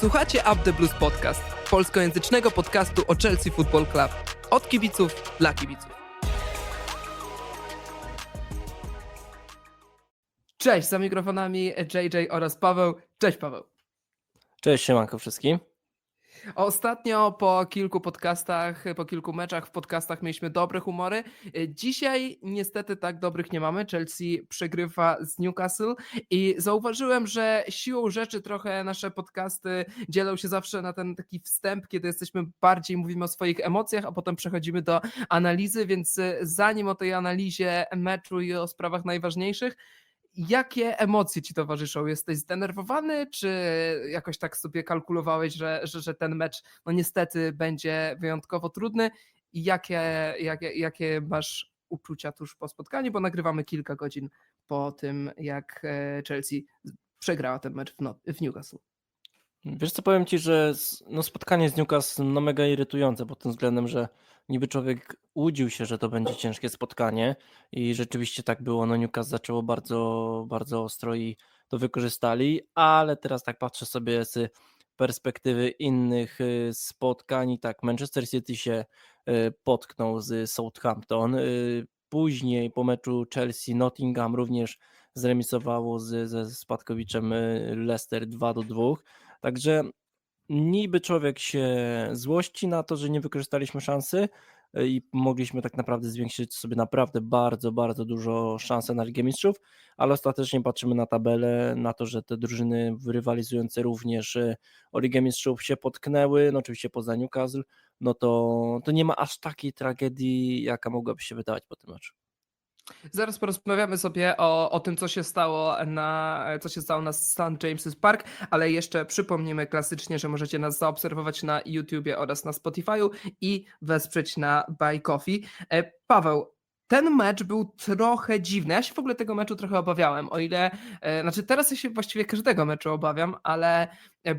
Słuchacie Up the Blues Podcast, polskojęzycznego podcastu o Chelsea Football Club. Od kibiców dla kibiców. Cześć, za mikrofonami JJ oraz Paweł. Cześć Paweł. Cześć, siemanko wszystkim. Ostatnio po kilku podcastach, po kilku meczach w podcastach mieliśmy dobre humory. Dzisiaj niestety tak dobrych nie mamy. Chelsea przegrywa z Newcastle i zauważyłem, że siłą rzeczy trochę nasze podcasty dzielą się zawsze na ten taki wstęp, kiedy jesteśmy bardziej mówimy o swoich emocjach, a potem przechodzimy do analizy, więc zanim o tej analizie meczu i o sprawach najważniejszych, Jakie emocje ci towarzyszą? Jesteś zdenerwowany, czy jakoś tak sobie kalkulowałeś, że, że, że ten mecz no niestety będzie wyjątkowo trudny? I jakie, jakie, jakie masz uczucia tuż po spotkaniu? Bo nagrywamy kilka godzin po tym, jak e, Chelsea przegrała ten mecz w, Newcastle. Wiesz co, powiem Ci, że no, spotkanie z Newcastle no mega irytujące pod tym względem, że niby człowiek łudził się, że to będzie ciężkie spotkanie i rzeczywiście tak było. No Newcastle zaczęło bardzo, bardzo ostro i to wykorzystali, ale teraz tak patrzę sobie z perspektywy innych y, spotkań i tak Manchester City się y, potknął z Southampton. Y, później po meczu Chelsea Nottingham również zremisowało z, ze spadkowiczem Leicester 2 do 2. Także niby człowiek się złości na to, że nie wykorzystaliśmy szansy e, i mogliśmy tak naprawdę zwiększyć sobie naprawdę bardzo, bardzo dużo szansę na Ligę Mistrzów, ale ostatecznie patrzymy na tabelę, na to, że te drużyny rywalizujące również e, o Ligę Mistrzów się potknęły, no oczywiście poza Newcastle, no to, to nie ma aż takiej tragedii, jaka mogłaby się wydawać po tym meczu. Zaraz porozmawiamy sobie o, o tym, co się stało na co się stało na St. James's Park, ale jeszcze przypomnimy klasycznie, że możecie nas zaobserwować na YouTubie oraz na Spotify'u i wesprzeć na Buy Coffee. E, Paweł, ten mecz był trochę dziwny. Ja się w ogóle tego meczu trochę obawiałem, o ile, e, znaczy teraz ja się właściwie każdego meczu obawiam, ale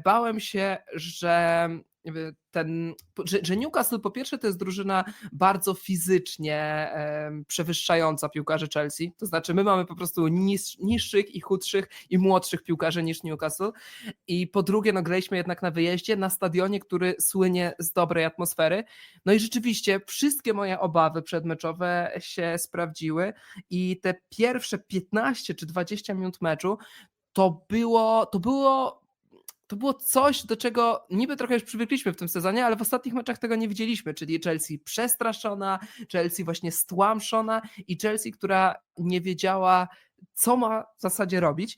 bałem się, że ten, że, że, Newcastle po pierwsze to jest drużyna bardzo fizycznie e, przewyższająca piłkarzy Chelsea, to znaczy my mamy po prostu nis, niższych i chudszych i młodszych piłkarzy niż Newcastle. I po drugie no graliśmy jednak na wyjeździe, na stadionie, który słynie z dobrej atmosfery, no i rzeczywiście wszystkie moje obawy przedmeczowe się sprawdziły i te pierwsze 15 czy 20 minut meczu to było, to było to było coś, do czego niby trochę już przywykliśmy w tym sezonie, ale w ostatnich meczach tego nie widzieliśmy, czyli Chelsea przestraszona, Chelsea właśnie stłamszona i Chelsea, która nie wiedziała, co ma w zasadzie robić.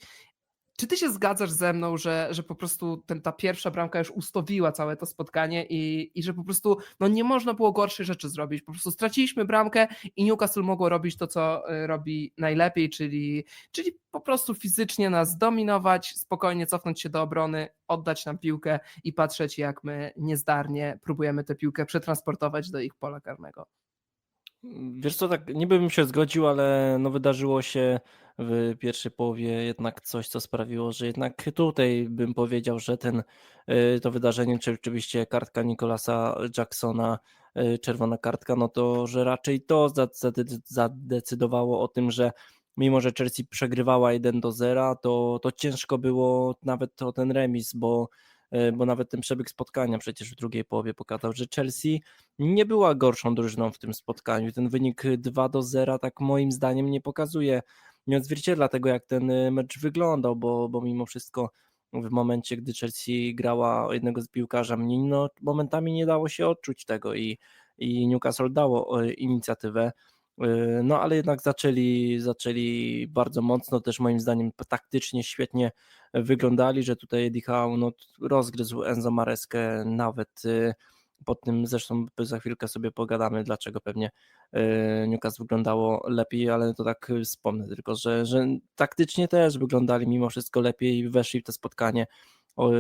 Czy ty się zgadzasz ze mną, że, że po prostu ten, ta pierwsza bramka już ustowiła całe to spotkanie i, i że po prostu no nie można było gorszej rzeczy zrobić. Po prostu straciliśmy bramkę i Newcastle mogło robić to, co y, robi najlepiej, czyli, czyli po prostu fizycznie nas dominować, spokojnie cofnąć się do obrony, oddać nam piłkę i patrzeć, jak my niezdarnie próbujemy tę piłkę przetransportować do ich pola karnego. Wiesz co, tak niby bym się zgodził, ale no wydarzyło się w pierwszej połowie jednak coś, co sprawiło, że jednak tutaj bym powiedział, że ten, y, to wydarzenie, czy oczywiście kartka Nikolasa Jacksona, y, czerwona kartka, no to, że raczej to zadecydowało o tym, że mimo, że Chelsea przegrywała 1 do 0, to, to ciężko było nawet o ten remis, bo E, bo nawet ten przebieg spotkania przecież w drugiej połowie pokazał, że Chelsea nie była gorszą drużyną w tym spotkaniu. Ten wynik 2 do 0 tak moim zdaniem nie pokazuje, nie odzwierciedla tego jak ten e, mecz wyglądał, bo, bo mimo wszystko w momencie, gdy Chelsea grała o jednego z piłkarza mniej, no momentami nie dało się odczuć tego i, i Newcastle dało inicjatywę. Yy, no ale jednak zaczęli, zaczęli bardzo mocno, też moim zdaniem taktycznie świetnie wyglądali, że tutaj Eddie Howe no, rozgryzł Enzo Mareskę nawet yy, pod tym, zresztą za chwilkę sobie pogadamy, dlaczego pewnie yy, Newcastle wyglądało lepiej, ale to tak wspomnę tylko, że, że taktycznie też wyglądali mimo wszystko lepiej i weszli w to spotkanie o,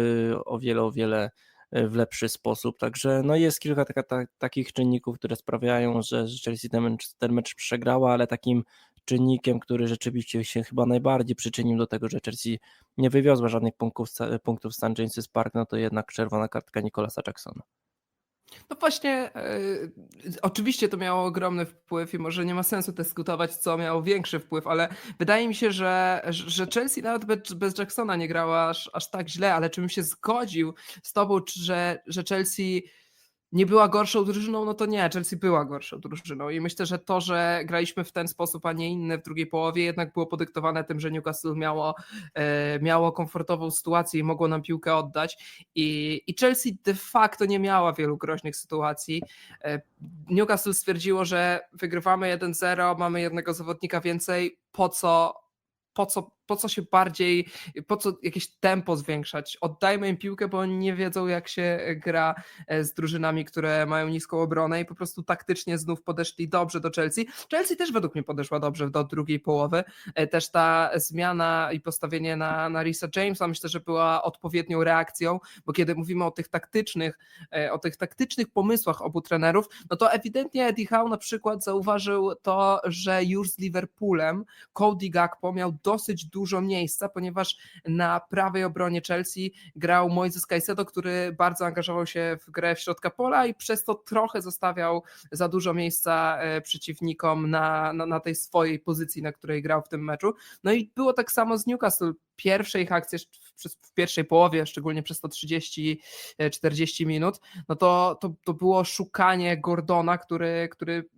o wiele, o wiele w lepszy sposób. Także no jest kilka taka, ta, takich czynników, które sprawiają, że, Chelsea ten, ten mecz przegrała, ale takim czynnikiem, który rzeczywiście się chyba najbardziej przyczynił do tego, że Chelsea nie wywiozła żadnych punktów, punktów St. James's Park, no to jednak czerwona kartka Nicolasa Jacksona. No właśnie, yy, oczywiście to miało ogromny wpływ i może nie ma sensu dyskutować, co miało większy wpływ, ale wydaje mi się, że, że Chelsea nawet bez, bez Jacksona nie grała aż, aż tak źle, ale czym się zgodził z tobą, że, że Chelsea nie była gorszą drużyną, no to nie, Chelsea była gorszą drużyną i myślę, że to, że graliśmy w ten sposób, a nie inny w drugiej połowie jednak było podyktowane tym, że Newcastle miało, e, miało komfortową sytuację i mogło nam piłkę oddać i, i Chelsea de facto nie miała wielu groźnych sytuacji. E, Newcastle stwierdziło, że wygrywamy 1-0, mamy jednego zawodnika więcej, po co po co, po co się bardziej, po co jakieś tempo zwiększać? Oddajmy im piłkę, bo oni nie wiedzą, jak się gra e, z drużynami, które mają niską obronę i po prostu taktycznie znów podeszli dobrze do Chelsea. Chelsea też według mnie podeszła dobrze do drugiej połowy. E, Też ta zmiana i postawienie na, na Risa Jamesa myślę, że była odpowiednią reakcją, bo kiedy mówimy o tych taktycznych, e, o tych taktycznych pomysłach obu trenerów, no to ewidentnie Eddie Howe na przykład zauważył to, że już z Liverpoolem Cody Gakpo miał dosyć dużo miejsca, ponieważ na prawej obronie Chelsea grał Moises Caicedo, który bardzo angażował się w grę w środka pola i przez to trochę zostawiał za dużo miejsca e, przeciwnikom na, na, na tej swojej pozycji, na której grał w tym meczu. No i było tak samo z Newcastle. Pierwsze ich akcje w, pierwszej połowie, szczególnie przez to 30-40 minut, no to, to, to było szukanie Gordona, który, który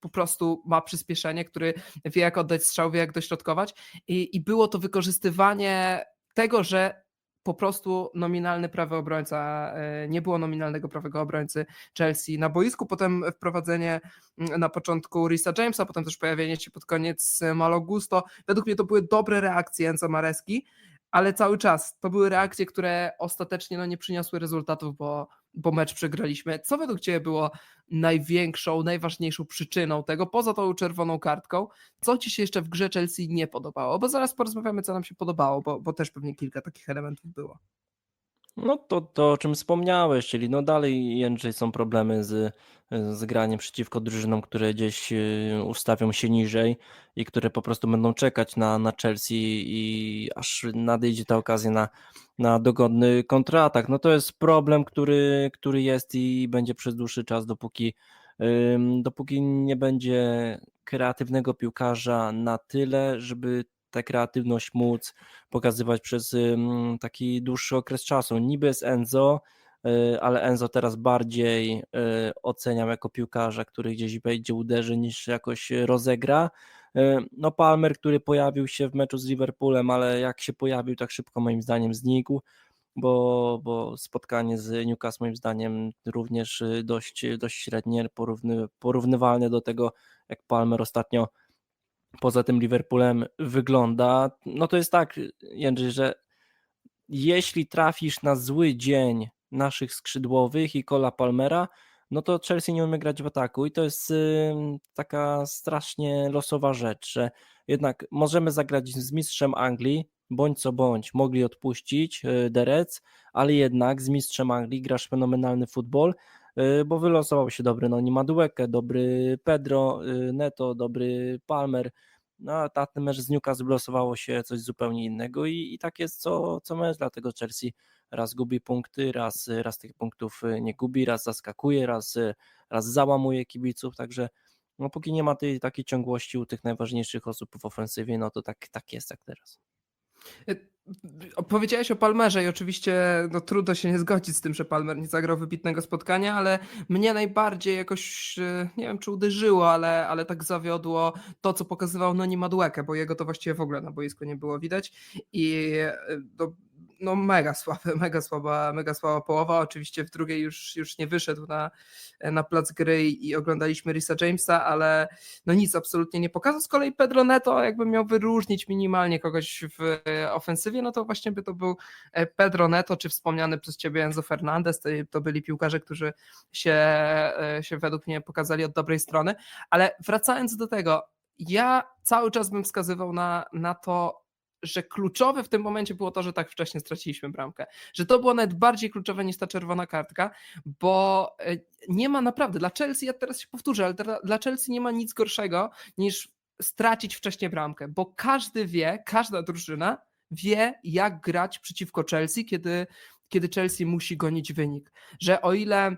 po prostu ma przyspieszenie, który wie jak oddać strzał, wie jak dośrodkować i, i było to wykorzystywanie tego, że po prostu nominalny prawy obrońca, e, nie było nominalnego prawego obrońcy Chelsea na boisku, potem wprowadzenie mm, na początku Risa Jamesa, potem też pojawienie się pod koniec Malo Gusto. Według mnie to były dobre reakcje Enzo Mareski, ale cały czas to były reakcje, które ostatecznie no, nie przyniosły rezultatów, bo, bo mecz przegraliśmy. Co według Ciebie było największą, najważniejszą przyczyną tego, poza tą czerwoną kartką? Co Ci się jeszcze w grze Chelsea nie podobało? Bo zaraz porozmawiamy, co nam się podobało, bo, bo też pewnie kilka takich elementów było. No to, to o czym wspomniałeś, czyli no dalej Jędrzej są problemy z, z graniem przeciwko drużynom, które gdzieś y, ustawią się niżej i które po prostu będą czekać na, na Chelsea i aż nadejdzie ta okazja na, na dogodny kontratak. No to jest problem, który, który jest i będzie przez dłuższy czas, dopóki, dopóki nie będzie kreatywnego piłkarza na tyle, żeby tę kreatywność móc pokazywać przez taki dłuższy okres czasu. Niby jest Enzo, y, ale Enzo teraz bardziej y, oceniam jako piłkarza, który gdzieś wejdzie, uderzy, niż jakoś rozegra. Y, No Palmer, który pojawił się w meczu z Liverpoolem, ale jak się pojawił, tak szybko moim zdaniem znikł, bo, bo spotkanie z Newcastle moim zdaniem również dość, dość średnie, porówny, porównywalne do tego, jak Palmer ostatnio poza tym Liverpoolem wygląda. No to jest tak, Jędrzej, że jeśli trafisz na zły dzień naszych skrzydłowych i Cola Palmera, no to Chelsea nie umie grać w ataku i to jest ym, taka strasznie losowa rzecz, że jednak możemy zagrać z mistrzem Anglii, bądź co bądź, mogli odpuścić y, Derec, ale jednak z mistrzem Anglii grasz fenomenalny futbol, y, bo wylosował się dobry Noni Madueke, dobry Pedro y, Neto, dobry Palmer, no a na ten mecz z Newcastle wylosowało się coś zupełnie innego i, i tak jest co, co mecz, dlatego Chelsea raz gubi punkty, raz, raz tych punktów y, nie gubi, raz zaskakuje, raz, y, raz załamuje kibiców, także no póki nie ma tej takiej ciągłości u tych najważniejszych osób w ofensywie, no to tak, tak jest jak teraz. E, Powiedziałeś o Palmerze i oczywiście no, trudno się nie zgodzić z tym, że Palmer nie zagrał wybitnego spotkania, ale mnie najbardziej jakoś, e, nie wiem czy uderzyło, ale, ale tak zawiodło to, co pokazywał Noni Madueke, bo jego to właściwie w ogóle na boisku nie było widać. I e, no, no mega słabe, mega słaba, mega słaba połowa. Oczywiście w drugiej już, już nie wyszedł na, na plac gry i oglądaliśmy Risa Jamesa, ale no nic absolutnie nie pokazał. Z kolei Pedro Neto, jakby miał wyróżnić minimalnie kogoś w e, ofensywie, no to właśnie by to był e, Pedro Neto, czy wspomniany przez ciebie Enzo Fernandez. To, to byli piłkarze, którzy się, e, się według mnie pokazali od dobrej strony. Ale wracając do tego, ja cały czas bym wskazywał na, na to, że kluczowe w tym momencie było to, że tak wcześnie straciliśmy bramkę. Że to było nawet bardziej kluczowe niż ta czerwona kartka, bo e, nie ma naprawdę, dla Chelsea, ja teraz się powtórzę, ale dla, Chelsea nie ma nic gorszego niż stracić wcześniej bramkę, bo każdy wie, każda drużyna wie, jak grać przeciwko Chelsea, kiedy, kiedy Chelsea musi gonić wynik. Że o ile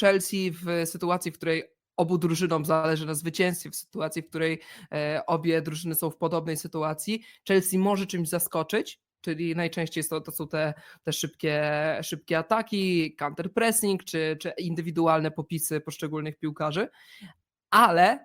Chelsea w sytuacji, w której obu drużynom zależy na zwycięstwie, w sytuacji, w której e, obie drużyny są w podobnej sytuacji, Chelsea może czymś zaskoczyć, czyli najczęściej to, to są te, te szybkie, szybkie ataki, counterpressing czy, czy indywidualne popisy poszczególnych piłkarzy, ale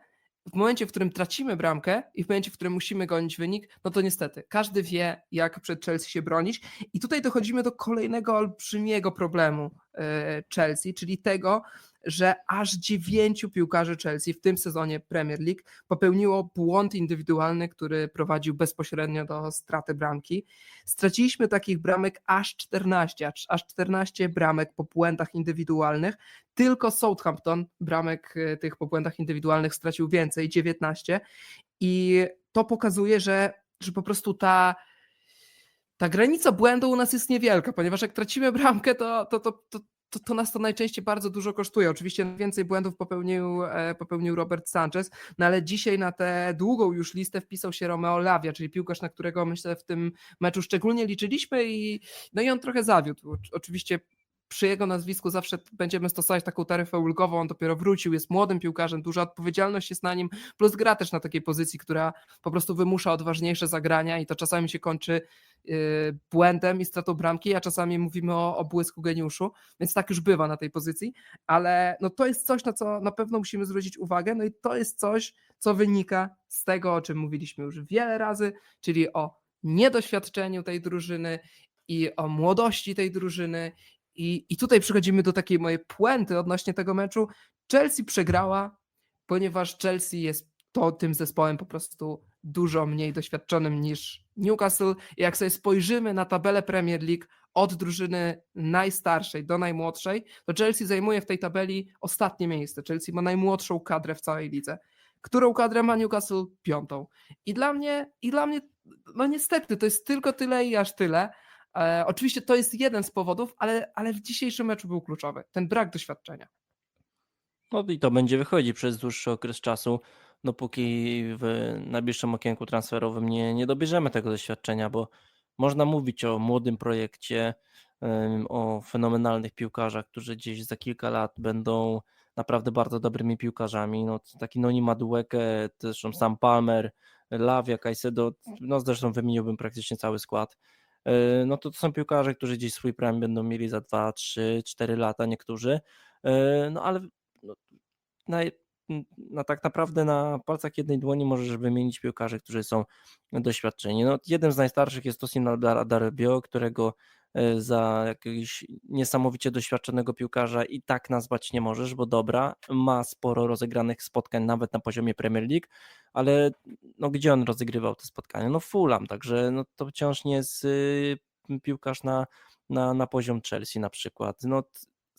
w momencie, w którym tracimy bramkę i w momencie, w którym musimy gonić wynik, no to niestety każdy wie, jak przed Chelsea się bronić. I tutaj dochodzimy do kolejnego olbrzymiego problemu e, Chelsea, czyli tego, że aż dziewięciu piłkarzy Chelsea w tym sezonie Premier League popełniło błąd indywidualny, który prowadził bezpośrednio do straty bramki. Straciliśmy takich bramek aż 14, aż- aż 14 bramek po błędach indywidualnych. Tylko Southampton bramek e, tych po błędach indywidualnych stracił więcej, 19. I to pokazuje, że, że po prostu ta, ta granica błędu u nas jest niewielka, ponieważ jak tracimy bramkę, to, to, to, to, to, to nas to najczęściej bardzo dużo kosztuje. Oczywiście więcej błędów popełnił, e, popełnił Robert Sanchez, no ale dzisiaj na tę długą już listę wpisał się Romeo Lavia, czyli piłkarz, na którego myślę w tym meczu szczególnie liczyliśmy i, no i on trochę zawiódł. Oczy- Oczywiście przy jego nazwisku zawsze będziemy stosować taką taryfę ulgową, on dopiero wrócił, jest młodym piłkarzem, duża odpowiedzialność jest na nim, plus gra też na takiej pozycji, która po prostu wymusza odważniejsze zagrania i to czasami się kończy błędem i stratą bramki, a czasami mówimy o, o błysku geniuszu, więc tak już bywa na tej pozycji, ale no to jest coś, na co na pewno musimy zwrócić uwagę, no i to jest coś, co wynika z tego, o czym mówiliśmy już wiele razy, czyli o niedoświadczeniu tej drużyny i o młodości tej drużyny. I, I tutaj przechodzimy do takiej mojej puenty odnośnie tego meczu. Chelsea przegrała, ponieważ Chelsea jest to tym zespołem po prostu dużo mniej doświadczonym niż Newcastle. Jak sobie spojrzymy na tabelę Premier League od drużyny najstarszej do najmłodszej, to Chelsea zajmuje w tej tabeli ostatnie miejsce. Chelsea ma najmłodszą kadrę w całej lidze. Którą kadrę ma Newcastle? Piątą. I dla mnie, i dla mnie, no niestety, to jest tylko tyle i aż tyle. E, oczywiście to jest jeden z powodów, ale, ale w dzisiejszym meczu był kluczowy. Ten brak doświadczenia. No i to będzie wychodzić przez dłuższy okres czasu, dopóki w najbliższym okienku transferowym nie, nie dobierzemy tego doświadczenia, bo można mówić o młodym projekcie, o fenomenalnych piłkarzach, którzy gdzieś za kilka lat będą naprawdę bardzo dobrymi piłkarzami. No, taki Noni Madueke, zresztą sam Palmer, Lavia, Caicedo, no zresztą wymieniłbym praktycznie cały skład. Yy, No to, to są piłkarze, którzy gdzieś swój prime będą mieli za 2, 3, 4 lata niektórzy. Yy, No ale no, na, na tak naprawdę na palcach jednej dłoni możesz wymienić piłkarzy, którzy są doświadczeni. No, jeden z najstarszych jest Tosin Darbio, którego e, za jakiegoś niesamowicie doświadczonego piłkarza i tak nazwać nie możesz, bo dobra, ma sporo rozegranych spotkań nawet na poziomie Premier League, ale no, gdzie on rozegrywał te spotkania? No Fulham, także no, to wciąż nie jest y, piłkarz na, na, na poziom Chelsea na przykład. No,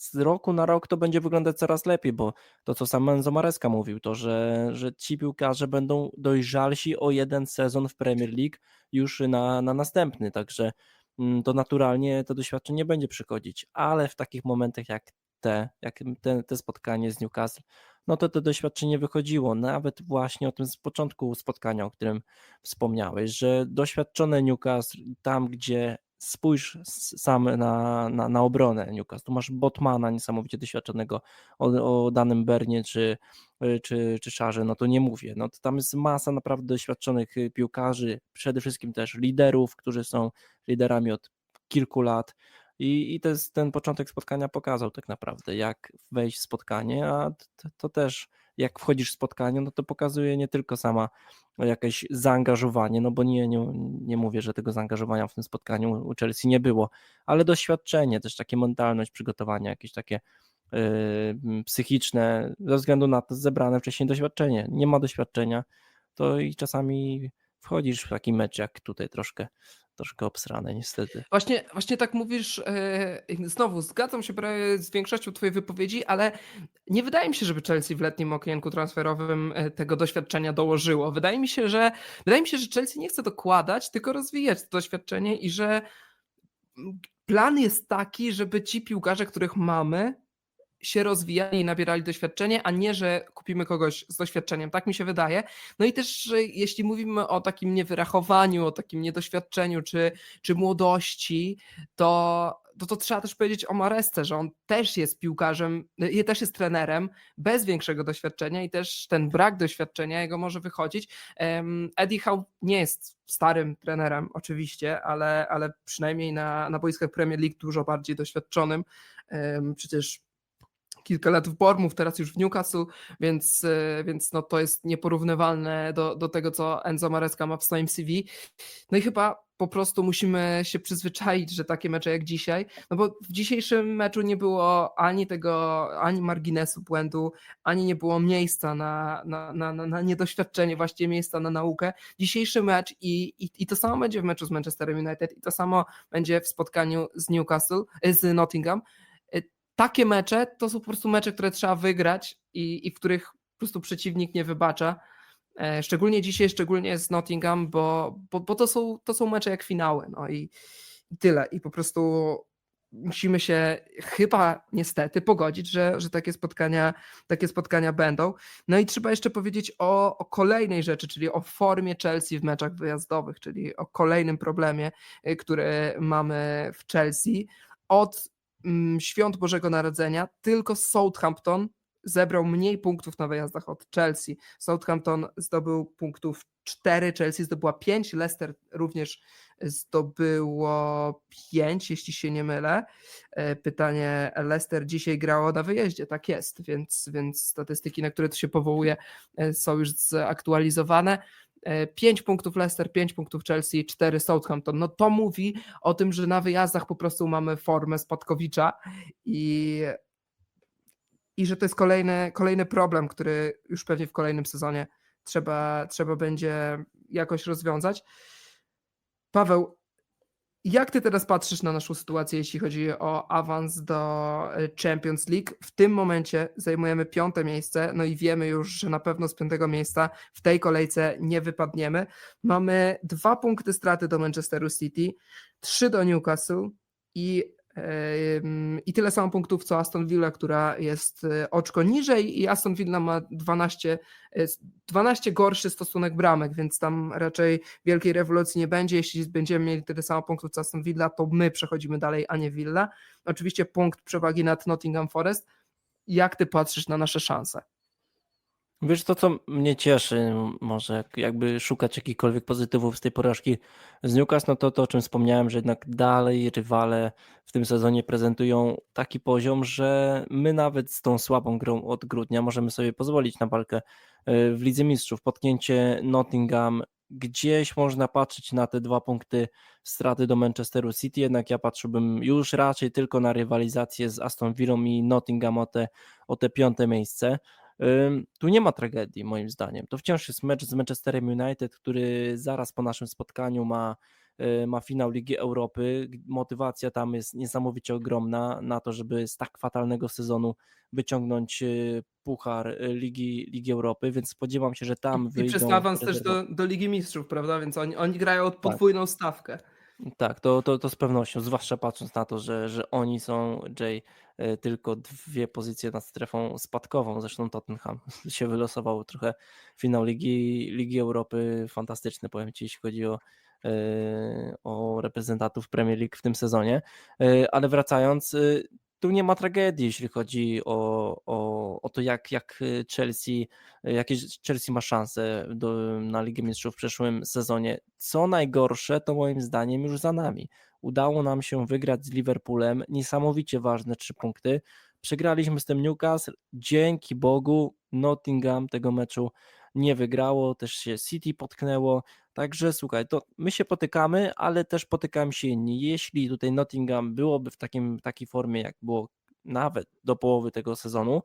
z roku na rok to będzie wyglądać coraz lepiej, bo to, co sam Enzo Maresca mówił, to, że, że ci piłkarze będą dojrzalsi o jeden sezon w Premier League już na, na następny, także mm, to naturalnie to doświadczenie będzie przychodzić, ale w takich momentach jak te, jak te, te spotkanie z Newcastle, no to to doświadczenie wychodziło, nawet właśnie o tym z początku spotkania, o którym wspomniałeś, że doświadczone Newcastle tam, gdzie spójrz sam na, na, na obronę Newcastle. Masz Botmana niesamowicie doświadczonego o, o danym Bernie czy, czy, czy Szarze, no to nie mówię. No to tam jest masa naprawdę doświadczonych y, piłkarzy, przede wszystkim też liderów, którzy są liderami od kilku lat. I, i to jest, ten początek spotkania pokazał tak naprawdę, jak wejść w spotkanie, a to, to też jak wchodzisz w spotkanie, no to pokazuje nie tylko sama jakieś zaangażowanie, no bo nie, nie, nie mówię, że tego zaangażowania w tym spotkaniu u Chelsea nie było, ale doświadczenie, też takie mentalność przygotowania, jakieś takie yy, psychiczne, ze względu na to zebrane wcześniej doświadczenie. Nie ma doświadczenia, to i czasami wchodzisz w taki mecz jak tutaj troszkę, troszkę obsrane niestety. Właśnie, właśnie tak mówisz, e, znowu zgadzam się prawie z większością twojej wypowiedzi, ale nie wydaje mi się, żeby Chelsea w letnim okienku transferowym e, tego doświadczenia dołożyło. Wydaje mi się, że wydaje mi się, że Chelsea nie chce dokładać, tylko rozwijać to doświadczenie i że mm, plan jest taki, żeby ci piłkarze, których mamy, się rozwijali i nabierali doświadczenie, a nie, że kupimy kogoś z doświadczeniem. Tak mi się wydaje. No i też, jeśli mówimy o takim niewyrachowaniu, o takim niedoświadczeniu czy, czy młodości, to to, to trzeba też powiedzieć o Maresce, że on też jest piłkarzem, też jest trenerem bez większego doświadczenia i też ten brak doświadczenia jego może wychodzić. Eddie Howe nie jest starym trenerem oczywiście, ale, ale przynajmniej na, na boiskach Premier League dużo bardziej doświadczonym. Przecież kilka lat w Bournemouth, teraz już w Newcastle, więc, e, więc no to jest nieporównywalne do, do tego, co Enzo Maresca ma w swoim CV. No i chyba po prostu musimy się przyzwyczaić, że takie mecze jak dzisiaj, no bo w dzisiejszym meczu nie było ani tego, ani marginesu błędu, ani nie było miejsca na, na, na, na, niedoświadczenie, właściwie miejsca na naukę. Dzisiejszy mecz i, i, i to samo będzie w meczu z Manchesterem United i to samo będzie w spotkaniu z Newcastle, e, z Nottingham. E, Takie mecze to są po prostu mecze, które trzeba wygrać i, i w których po prostu przeciwnik nie wybacza. E, Szczególnie dzisiaj, szczególnie z Nottingham, bo, bo, bo to, są, to są mecze jak finały. No i, i tyle. I po prostu musimy się chyba niestety pogodzić, że, że takie, spotkania, takie spotkania będą. No i trzeba jeszcze powiedzieć o, o kolejnej rzeczy, czyli o formie Chelsea w meczach wyjazdowych, czyli o kolejnym problemie, y, który mamy w Chelsea. Od świąt Bożego Narodzenia tylko Southampton zebrał mniej punktów na wyjazdach od Chelsea. Southampton zdobył punktów 4, Chelsea zdobyła 5, Leicester również zdobyło 5, jeśli się nie mylę. E, Pytanie, Leicester dzisiaj grało na wyjeździe, tak jest, więc, więc statystyki, na które tu się powołuje, e, są już zaktualizowane. 5 punktów Leicester, 5 punktów Chelsea, 4 Southampton. No to mówi o tym, że na wyjazdach po prostu mamy formę Spadkowicza i, i że to jest kolejny, kolejny problem, który już pewnie w kolejnym sezonie trzeba, trzeba będzie jakoś rozwiązać. Paweł, jak ty teraz patrzysz na naszą sytuację, jeśli chodzi o awans do e, Champions League? W tym momencie zajmujemy piąte miejsce, no i wiemy już, że na pewno z piątego miejsca w tej kolejce nie wypadniemy. Mamy dwa punkty straty do Manchesteru City, trzy do Newcastle i, i tyle samo punktów co Aston Villa, która jest e, oczko niżej i Aston Villa ma 12, e, 12 gorszy stosunek bramek, więc tam raczej wielkiej rewolucji nie będzie. Jeśli będziemy mieli tyle samo punktów co Aston Villa, to my przechodzimy dalej, a nie Villa. Oczywiście punkt przewagi nad Nottingham Forest. Jak ty patrzysz na nasze szanse? Wiesz, to co mnie cieszy, może jak- jakby szukać jakichkolwiek pozytywów z tej porażki z Newcastle, no to to, o czym wspomniałem, że jednak dalej rywale w tym sezonie prezentują taki poziom, że my nawet z tą słabą grą od grudnia możemy sobie pozwolić na walkę y, w Lidze Mistrzów. Potknięcie Nottingham, gdzieś można patrzeć na te dwa punkty straty do Manchesteru City, jednak ja patrzyłbym już raczej tylko na rywalizację z Aston Villą i Nottingham o te, o te piąte miejsce. Tu nie ma tragedii, moim zdaniem. To wciąż jest mecz z Manchesterem United, który zaraz po naszym spotkaniu ma, y, ma finał Ligi Europy. Motywacja tam jest niesamowicie ogromna na to, żeby z tak fatalnego sezonu wyciągnąć y, puchar y, Ligi, Ligi Europy, więc spodziewam się, że tam I wyjdą. przez to awans też do, do Ligi Mistrzów, prawda? Więc oni, oni grają Tak. podwójną stawkę. Tak, to, to, to z pewnością, zwłaszcza patrząc na to, że, że oni są, Jay, e, tylko dwie pozycje nad strefą spadkową. Zresztą Tottenham się wylosował trochę finał Ligi, Ligi Europy. Fantastyczny, powiem Ci, jeśli chodzi o, e, o reprezentantów Premier League w tym sezonie. E, Ale wracając, tu nie ma tragedii, jeśli chodzi o, o, o to, jak, jak Chelsea, jakie Chelsea ma szanse do, na Ligę Mistrzów w przyszłym sezonie. Co najgorsze, to moim zdaniem już za nami. Udało nam się wygrać z Liverpoolem, niesamowicie ważne trzy punkty. Przegraliśmy z tym Newcastle, dzięki Bogu Nottingham tego meczu nie wygrało, też się City potknęło, także słuchaj, to my się potykamy, ale też potykają się inni. Jeśli tutaj Nottingham byłoby w takim, takiej formie, jak było nawet do połowy tego sezonu,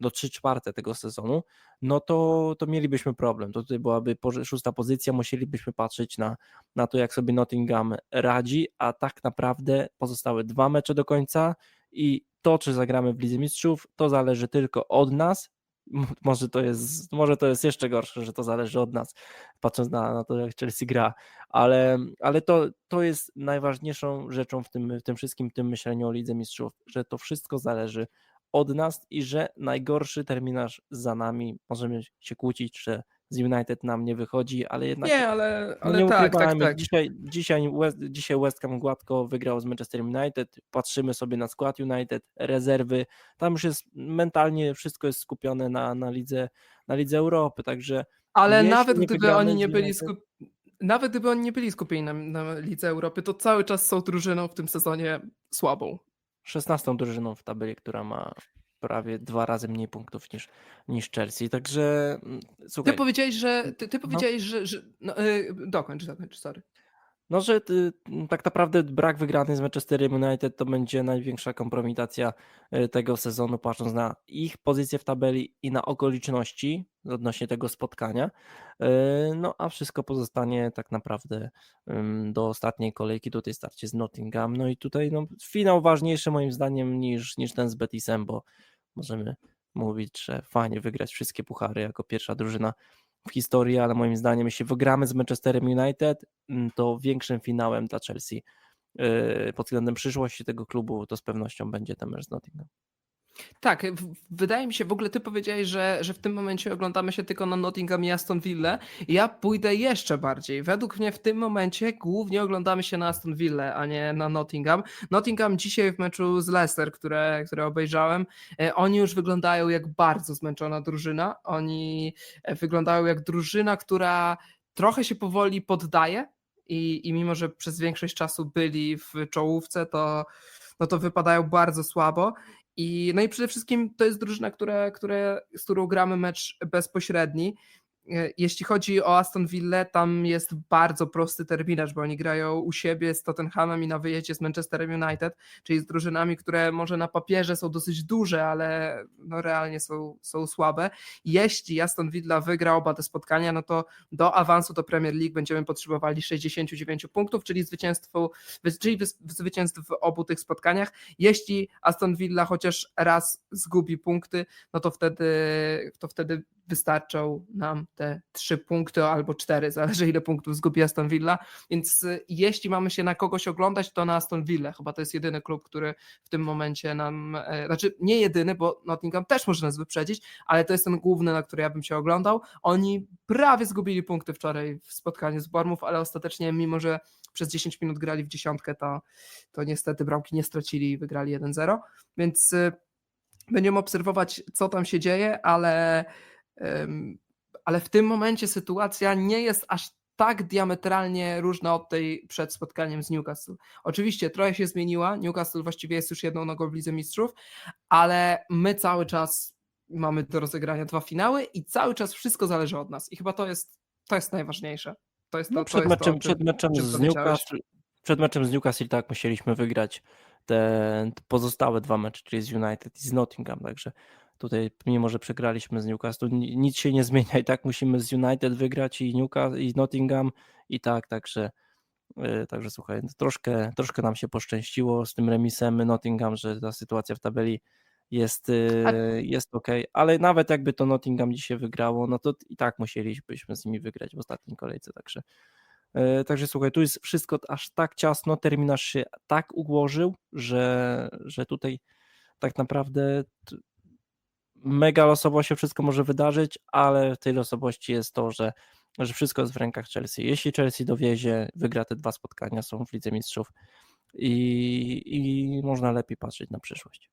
do 3 czwarte tego sezonu, no to, to mielibyśmy problem. To tutaj byłaby szósta pozycja, musielibyśmy patrzeć na, na to, jak sobie Nottingham radzi, a tak naprawdę pozostałe dwa mecze do końca i to, czy zagramy w Lidze Mistrzów, to zależy tylko od nas. Może to jest, może to jest jeszcze gorsze, że to zależy od nas, patrząc na, na to, jak Chelsea gra, ale, ale to, to jest najważniejszą rzeczą w tym, w tym wszystkim, tym myśleniu o Lidze Mistrzów, że to wszystko zależy od nas i że najgorszy terminarz za nami. Możemy się kłócić, że z United nam nie wychodzi, ale jednak Nie, ale, ale nie tak, tak, tak. Dzisiaj, dzisiaj, West, dzisiaj West Ham gładko wygrał z Manchester United. Patrzymy sobie na skład United, rezerwy. Tam już jest mentalnie wszystko jest skupione na, na, lidze, na lidze Europy, także Ale nawet gdyby oni nie byli United- skup... nawet gdyby oni nie byli skupieni na, na Lidze Europy, to cały czas są drużyną w tym sezonie słabą. 16 drużyną w tabeli, która ma prawie dwa razy mniej punktów niż, niż Chelsea. Także mm, Ty słuchaj, powiedziałeś, że ty, ty No. powiedziałeś, że, że no, y, dokończ, dokończ, sorry. no, że ty, tak naprawdę brak wygranej z Manchesterem United to będzie największa kompromitacja y, tego sezonu, patrząc na ich pozycję w tabeli i na okoliczności odnośnie tego spotkania. Y, No a wszystko pozostanie tak naprawdę do ostatniej kolejki, tutaj starcie z Nottingham. No i tutaj no, finał ważniejszy moim zdaniem niż, niż ten z Betisem, bo możemy mówić, że fajnie wygrać wszystkie puchary jako pierwsza drużyna w historii, ale moim zdaniem, jeśli wygramy z Manchesterem United, mm, to większym finałem dla Chelsea yy, pod względem przyszłości tego klubu to z pewnością będzie ten mecz z Nottingham. Tak, wydaje mi się, w ogóle ty powiedziałeś, że, że w tym momencie oglądamy się tylko na Nottingham i Aston Villa. Ja pójdę jeszcze bardziej. Według mnie w tym momencie głównie oglądamy się na Aston Villa, a nie na Nottingham. Nottingham dzisiaj w meczu z Leicester, które, które obejrzałem, e, oni już wyglądają jak bardzo zmęczona drużyna. Oni e, wyglądają jak drużyna, która trochę się powoli poddaje i, i mimo, że przez większość czasu byli w czołówce, to, no to wypadają bardzo słabo. I, no i przede wszystkim to jest drużyna, która, która, z którą gramy mecz bezpośredni. E, Jeśli chodzi o Aston Villa, tam jest bardzo prosty terminarz, bo oni grają u siebie z Tottenhamem i na wyjeździe z Manchesterem United, czyli z drużynami, które może na papierze są dosyć duże, ale no realnie są, są słabe. Jeśli Aston Villa wygra oba te spotkania, no to do awansu do Premier League będziemy potrzebowali 69 punktów, czyli zwycięstwo, czyli zwycięstw w obu tych spotkaniach. Jeśli Aston Villa chociaż raz zgubi punkty, no to wtedy, to wtedy wystarczą nam te trzy punkty albo cztery, zależy ile punktów zgubi Aston Villa. Więc y, jeśli mamy się na kogoś oglądać, to na Aston Villa. Chyba to jest jedyny klub, który w tym momencie nam, e, znaczy nie jedyny, bo Nottingham też może nas wyprzedzić, ale to jest ten główny, na który ja bym się oglądał. Oni prawie zgubili punkty wczoraj w spotkaniu z Bormów, ale ostatecznie, mimo że przez 10 minut grali w dziesiątkę, to, to niestety bramki nie stracili i wygrali 1-0. Więc y, będziemy obserwować, co tam się dzieje, ale, ale w tym momencie sytuacja nie jest aż tak diametralnie różna od tej przed spotkaniem z Newcastle. Oczywiście trochę się zmieniła, Newcastle właściwie jest już jedną nogą w Lidze Mistrzów, ale my cały czas mamy do rozegrania dwa finały i cały czas wszystko zależy od nas i chyba to jest, to jest najważniejsze. To jest to, No, to przed, jest meczem, to, o czym- przed meczem czym z. Newcastle przed meczem z Newcastle tak musieliśmy wygrać te pozostałe dwa mecze, czyli z United i z Nottingham, także tutaj mimo, że przegraliśmy z Newcastle, ni- nic się nie zmienia. I tak musimy z United wygrać i Newcastle i Nottingham i tak, także Yy, Także słuchaj, no troszkę, troszkę nam się poszczęściło z tym remisem Nottingham, że ta sytuacja w tabeli jest, yy, jest ok, ale nawet jakby to Nottingham dzisiaj wygrało, no to i tak musielibyśmy z nimi wygrać w ostatniej kolejce, także yy, Także słuchaj, tu jest wszystko aż tak ciasno, terminarz się tak ułożył, że, że tutaj tak naprawdę mega losowo się wszystko może wydarzyć, ale w tej losowości jest to, że, że wszystko jest w rękach Chelsea. Jeśli Chelsea dowiezie, wygra te dwa spotkania, są w Lidze Mistrzów i, i można lepiej patrzeć na przyszłość.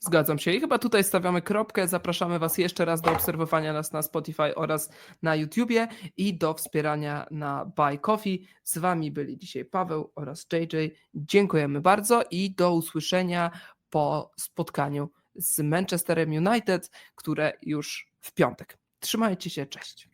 Zgadzam się. I chyba tutaj stawiamy kropkę. Zapraszamy Was jeszcze raz do obserwowania nas na Spotify oraz na YouTubie i do wspierania na Buy Coffee. Z Wami byli dzisiaj Paweł oraz JJ. Dziękujemy bardzo i do usłyszenia po spotkaniu z Manchesterem United, które już w piątek. Trzymajcie się, cześć.